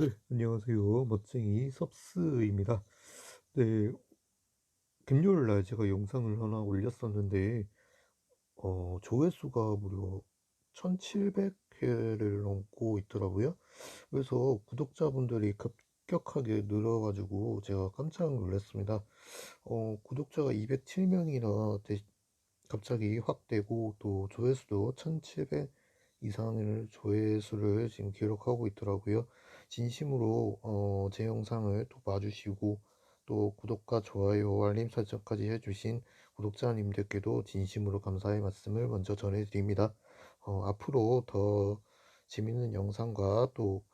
네, 안녕하세요. 멋쟁이 섭스입니다. 네, 금요일 날 제가 영상을 하나 올렸었는데, 어, 조회수가 무려 1700회를 넘고 있더라고요. 그래서 구독자분들이 급격하게 늘어가지고 제가 깜짝 놀랐습니다. 어, 구독자가 207명이나 갑자기 확 되고 또 조회수도 1700 이상을 조회수를 지금 기록하고 있더라고요. 진심으로 어, 제 영상을 또 봐주시고 또 구독과 좋아요, 알림 설정까지 해주신 구독자님들께도 진심으로 감사의 말씀을 먼저 전해드립니다. 어, 앞으로 더 재밌는 영상과 또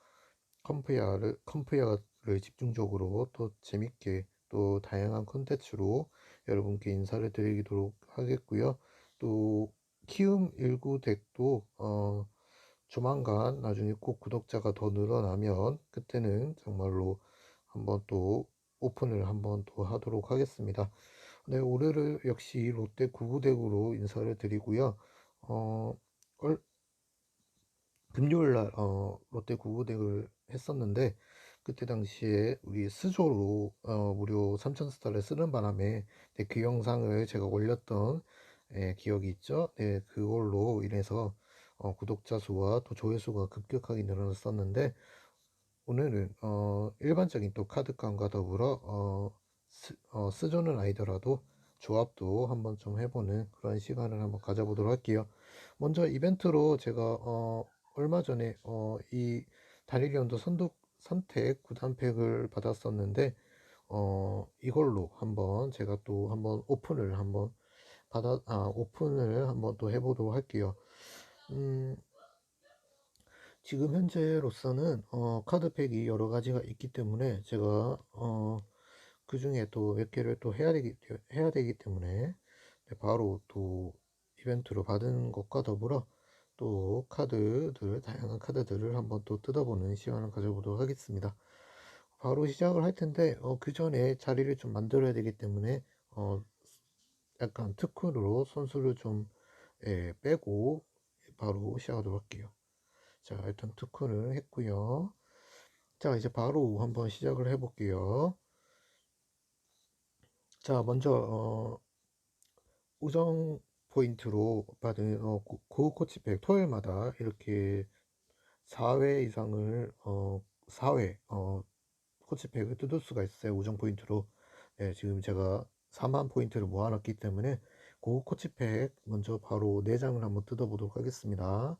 컴프야를 컴프야를 집중적으로 또 재밌게 또 다양한 컨텐츠로 여러분께 인사를 드리도록 하겠고요. 또 키움 19 덱도 어 조만간 나중에 꼭 구독자가 더 늘어나면 그때는 정말로 한번 또 오픈을 한번 또 하도록 하겠습니다. 네, 올해를 역시 롯데 99덱으로 인사를 드리고요. 어, 얼, 금요일 날 어, 롯데 99덱을 했었는데 그때 당시에 우리 스조로 어, 무료 3000스타를 쓰는 바람에 네, 그 영상을 제가 올렸던 예, 기억이 있죠. 네, 그걸로 인해서 어, 구독자 수와 또 조회수가 급격하게 늘어났었는데 오늘은 어, 일반적인 또 카드깡과 더불어 어, 스, 어, 스조는 아니더라도 조합도 한번 좀 해보는 그런 시간을 한번 가져보도록 할게요. 먼저 이벤트로 제가 어, 얼마 전에 어, 이 다리리언도 선독 선택 구단팩을 받았었는데 어, 이걸로 한번 제가 또 한번 오픈을 한번 받아 아, 오픈을 한번 또 해보도록 할게요. 음, 지금 현재로서는 어, 카드팩이 여러 가지가 있기 때문에 제가 어, 그 중에 또 몇 개를 또 해야 되기 해야 되기 때문에 네, 바로 또 이벤트로 받은 것과 더불어 또 카드들 다양한 카드들을 한번 또 뜯어보는 시간을 가져보도록 하겠습니다. 바로 시작을 할 텐데 어, 그 전에 자리를 좀 만들어야 되기 때문에 어, 약간 특훈으로 선수를 좀 예, 빼고 바로 시작하도록 할게요. 자 일단 특훈을 했고요. 자 이제 바로 한번 시작을 해 볼게요. 자 먼저 어, 우정 포인트로 받은 어, 고급 코치팩 토요일마다 이렇게 4회 이상을 어, 4회 어, 코치팩을 뜯을 수가 있어요 우정 포인트로 네, 지금 제가 4만 포인트를 모아놨기 때문에 고급 코치팩 먼저 바로 4장을 한번 뜯어보도록 하겠습니다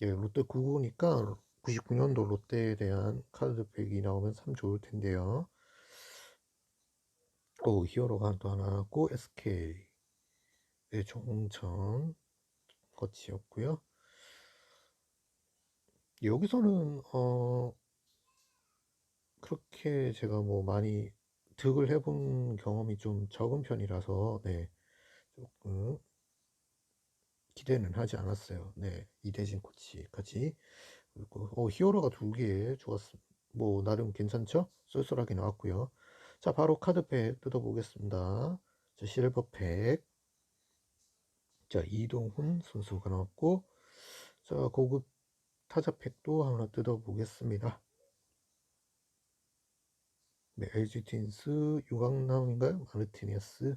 예, 롯데 99니까 99년도 롯데에 대한 카드팩이 나오면 참 좋을 텐데요 오 히어로가 또 하나 나왔고 SK 네, 종천 거치였고요. 여기서는 어 그렇게 제가 뭐 많이 득을 해본 경험이 좀 적은 편이라서 네 조금 기대는 하지 않았어요. 네 이대진 코치까지 그리고 어, 히어로가 두 개 좋았어. 뭐 나름 괜찮죠? 쏠쏠하게 나왔고요. 자 바로 카드팩 뜯어보겠습니다. 자 실버팩 자, 이동훈 선수가 나왔고, 자, 고급 타자팩도 하나 뜯어보겠습니다. 네, LG 트윈스 유강남인가요? 마르티네스.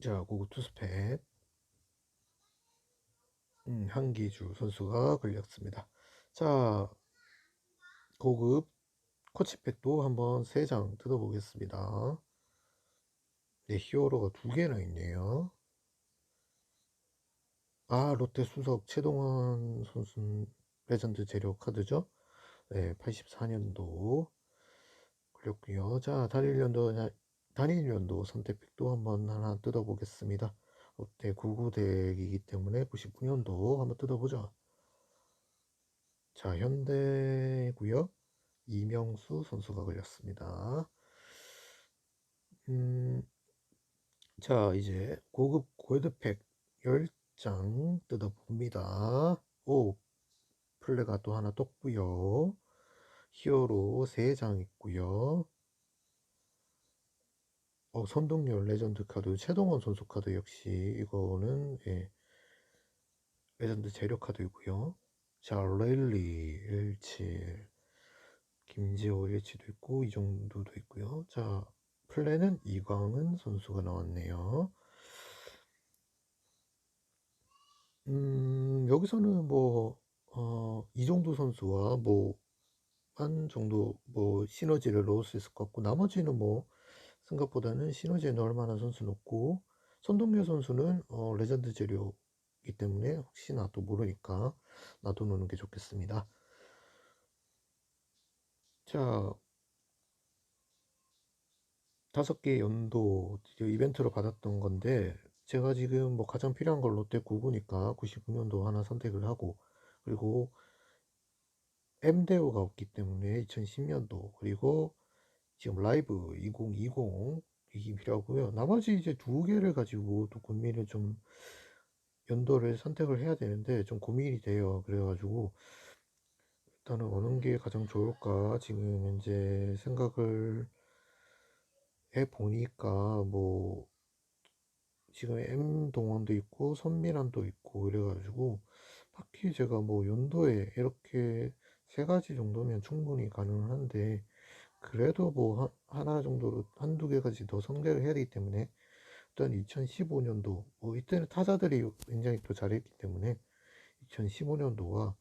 자, 고급 투스팩. 음, 한기주 선수가 걸렸습니다. 자, 고급 코치팩도 한번 3장 뜯어보겠습니다. 네, 히어로가 두 개나 있네요. 아, 롯데 수석 최동원 선수 레전드 재료 카드죠. 네, 84년도 그렸고요. 자, 단일년도 단일년도 선택팩도 한번 하나 뜯어보겠습니다. 롯데 99덱이기 때문에 99년도 한번 뜯어보죠. 자, 현대고요. 이명수 선수가 걸렸습니다. 음, 자, 이제 고급 골드팩 10장 뜯어봅니다. 오, 플레가 또 하나 떴고요. 히어로 3장 있고요. 어, 선동열 레전드 카드 최동원 선수 카드 역시 이거는 예, 레전드 재료 카드이고요. 자, 랠리 17, 김지호 17도 있고 이 정도도 있고요. 자, 플랜은 이광은 선수가 나왔네요. 음, 여기서는 뭐, 어, 이정도 선수와 뭐, 한 정도 뭐 시너지를 넣을 수 있을 것 같고, 나머지는 뭐, 생각보다는 시너지에 넣을 만한 선수는 없고, 손동료 선수는 어, 레전드 재료이기 때문에 혹시나 또 모르니까 놔둬놓는 게 좋겠습니다. 자, 다섯 개 연도 이벤트로 받았던 건데, 제가 지금 뭐 가장 필요한 걸 롯데 99니까 99년도 하나 선택을 하고, 그리고 M대우가 없기 때문에 2010년도, 그리고 지금 라이브 2020 이게 필요하고요. 나머지 이제 두 개를 가지고 또 고민을 좀 연도를 선택을 해야 되는데 좀 고민이 돼요. 그래가지고 일단은 어느 게 가장 좋을까 지금 현재 생각을 해 보니까 뭐 지금 M 동원도 있고 선미란도 있고 그래가지고 딱히 제가 뭐 연도에 이렇게 세 가지 정도면 충분히 가능한데 그래도 뭐 하나 정도로 한두 개까지 더 성대를 해야 되기 때문에 일단 2015년도 뭐 이때는 타자들이 굉장히 또 잘했기 때문에 2015년도와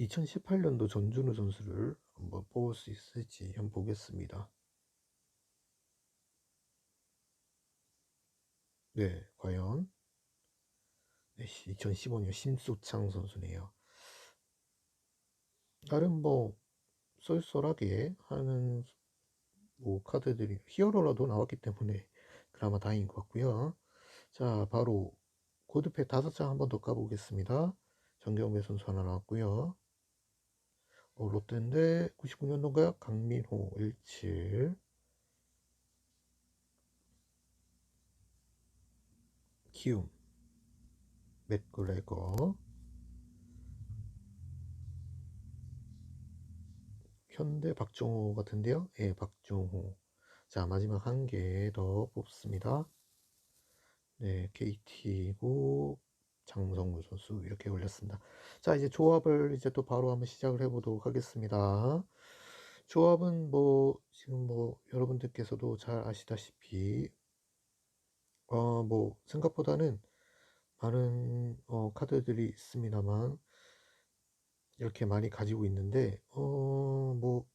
2018년도 전준우 선수를 한번 뽑을 수 있을지 한번 보겠습니다. 네, 과연 네, 2015년 심수창 선수네요. 다른 뭐 쏠쏠하게 하는 뭐 카드들이 히어로라도 나왔기 때문에 그나마 다행인 것 같고요. 자, 바로 코드팩 다섯 장 한 번 더 까보겠습니다. 정경배 선수 하나 나왔고요. 어, 롯데인데 99년도인가요? 강민호 17 키움 맥그레거 현대 박종호 같은데요. 예, 박종호. 자, 마지막 한 개 더 뽑습니다. 네, KT고 장성우 선수 이렇게 올렸습니다. 자, 이제 조합을 이제 또 바로 한번 시작을 해 보도록 하겠습니다. 조합은 뭐 지금 뭐 여러분들께서도 잘 아시다시피 어 뭐 생각보다는 많은 어 카드들이 있습니다만 이렇게 많이 가지고 있는데 어 뭐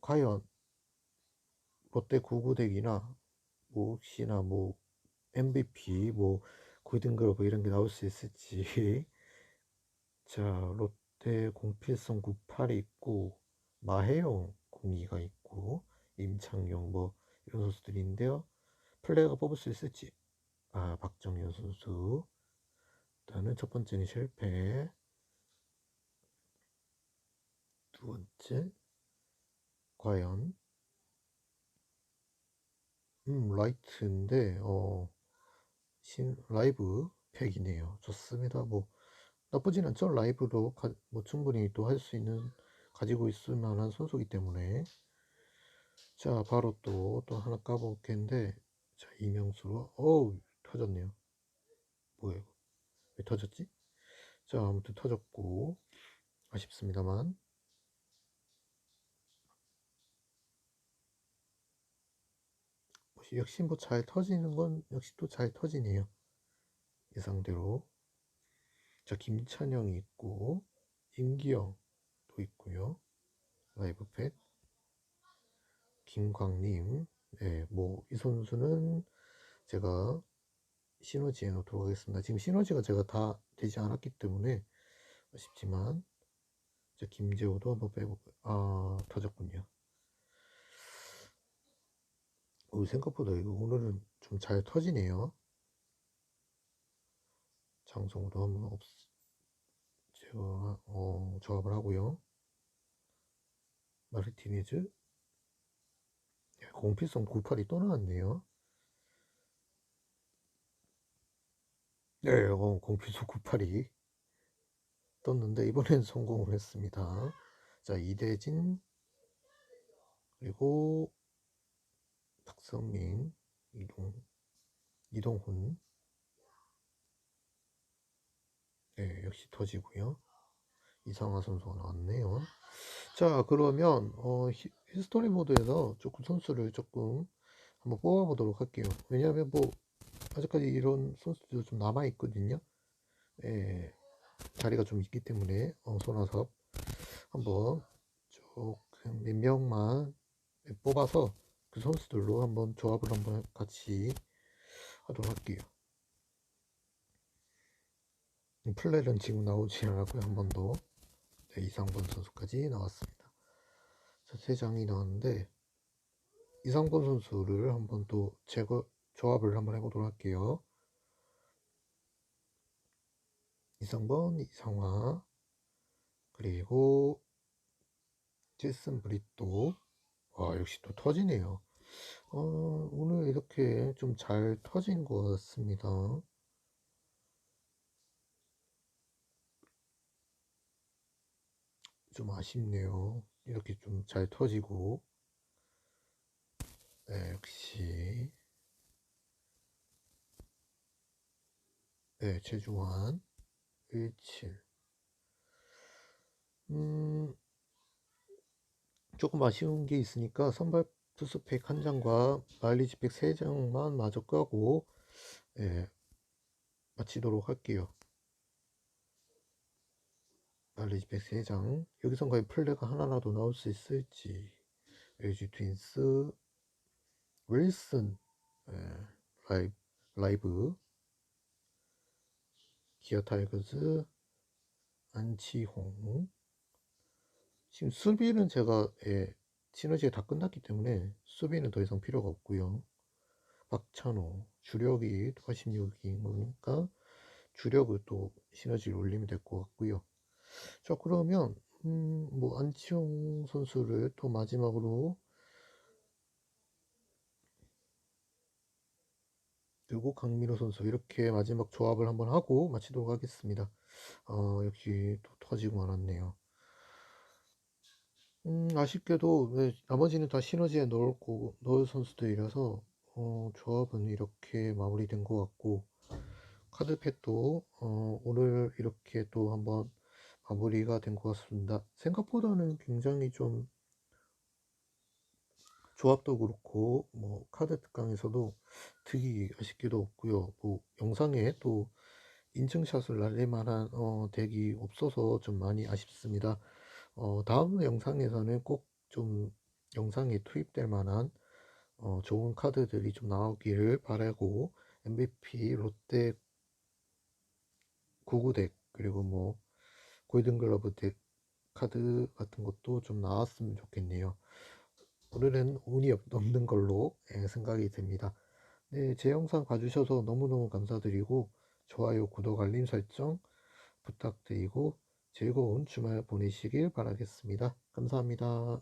과연 롯데 구구덱이나 뭐 혹시나 뭐 MVP 뭐 골든글러브 뭐 이런 게 나올 수 있을지. 자 롯데 공필성 98이 있고 마해용 공이가 있고 임창용 뭐 이런 선수들이 있는데요. 플레이어가 뽑을 수 있을지 아 박정현 선수. 일단은 첫 번째는 실패. 두 번째 과연? 음 라이트인데 어 신, 라이브 팩이네요. 좋습니다. 뭐 나쁘진 않죠? 라이브로 가, 뭐 충분히 또 할 수 있는 가지고 있을 만한 선수기 때문에. 자 바로 또 또 하나 까볼 텐데 자 이명수로 어우 터졌네요 이거 왜 터졌지 자 아무튼 터졌고 아쉽습니다만 역시 뭐 잘 터지는 건 역시 또 잘 터지네요. 예상대로. 자, 김찬영이 있고, 임기영도 있고요. 라이브 팩. 김광님. 네, 뭐, 이 선수는 제가 시너지에 넣도록 하겠습니다. 지금 시너지가 제가 다 되지 않았기 때문에 아쉽지만, 자, 김재호도 한번 빼볼까요? 아, 터졌군요. 어, 생각보다 이거 오늘은 좀 잘 터지네요. 장성우도 한번 없, 제가, 어, 조합을 하고요. 마르티네즈. 공필성 98이 또 나왔네요. 네, 어, 공필성 98이 떴는데, 이번엔 성공을 했습니다. 자, 이대진. 그리고 박성민, 이동, 이동훈, 역시 터지고요. 이상화 선수가 나왔네요. 자, 그러면 어, 히, 히스토리 모드에서 조금 선수를 조금 한번 뽑아보도록 할게요. 왜냐하면 뭐 아직까지 이런 선수들 좀 남아 있거든요. 예, 자리가 좀 있기 때문에 어, 손아섭 한번 조금 몇 명만 뽑아서 그 선수들로 한번 조합을 한번 같이 하도록 할게요. 플레는 지금 나오지 않았고요. 한 번도 네, 이상권 선수까지 나왔습니다. 자, 세 장이 나왔는데 이상권 선수를 한번 또 제거 조합을 한번 해보도록 할게요. 이상번, 이상화 그리고 제슨 브리또 와 역시 또 터지네요. 어, 오늘 이렇게 좀 잘 터진 것 같습니다. 좀 아쉽네요. 이렇게 좀 잘 터지고 네, 역시 네, 최중환 17 음, 조금 아쉬운 게 있으니까 선발 투스팩 한 장과 마일리지 팩 3장만 마저 까고 예, 마치도록 할게요. 마일리지 팩 3장. 여기선 과연 플레가 하나라도 나올 수 있을지. LG 트윈스 윌슨 예, 라이브, 라이브 기아 타이거즈 안치홍 지금 수비는 제가 예, 시너지가 다 끝났기 때문에 수비는 더 이상 필요가 없고요. 박찬호 주력이 86인 거니까 주력을 또 시너지를 올리면 될 것 같고요. 자 그러면 음, 뭐 안치홍 선수를 또 마지막으로 그리고 강민호 선수 이렇게 마지막 조합을 한번 하고 마치도록 하겠습니다. 어, 역시 또 터지고 말았네요. 음, 아쉽게도 네, 나머지는 다 시너지에 넣을 거, 넣을 선수들이라서 어, 조합은 이렇게 마무리된 것 같고 카드팩도 어, 오늘 이렇게 또 한번 마무리가 된 것 같습니다. 생각보다는 굉장히 좀 조합도 그렇고 뭐 카드 특강에서도 특이 아쉽게도 없고요. 뭐 영상에 또 인증샷을 날릴 만한 어, 덱이 없어서 좀 많이 아쉽습니다. 어, 다음 영상에서는 꼭 좀 영상에 투입될 만한 어, 좋은 카드들이 좀 나오기를 바라고 MVP 롯데 99덱 그리고 뭐 골든글러브 덱 카드 같은 것도 좀 나왔으면 좋겠네요. 오늘은 운이 없는 걸로 예, 생각이 듭니다. 네, 제 영상 봐주셔서 너무너무 감사드리고 좋아요, 구독, 알림 설정 부탁드리고 즐거운 주말 보내시길 바라겠습니다. 감사합니다.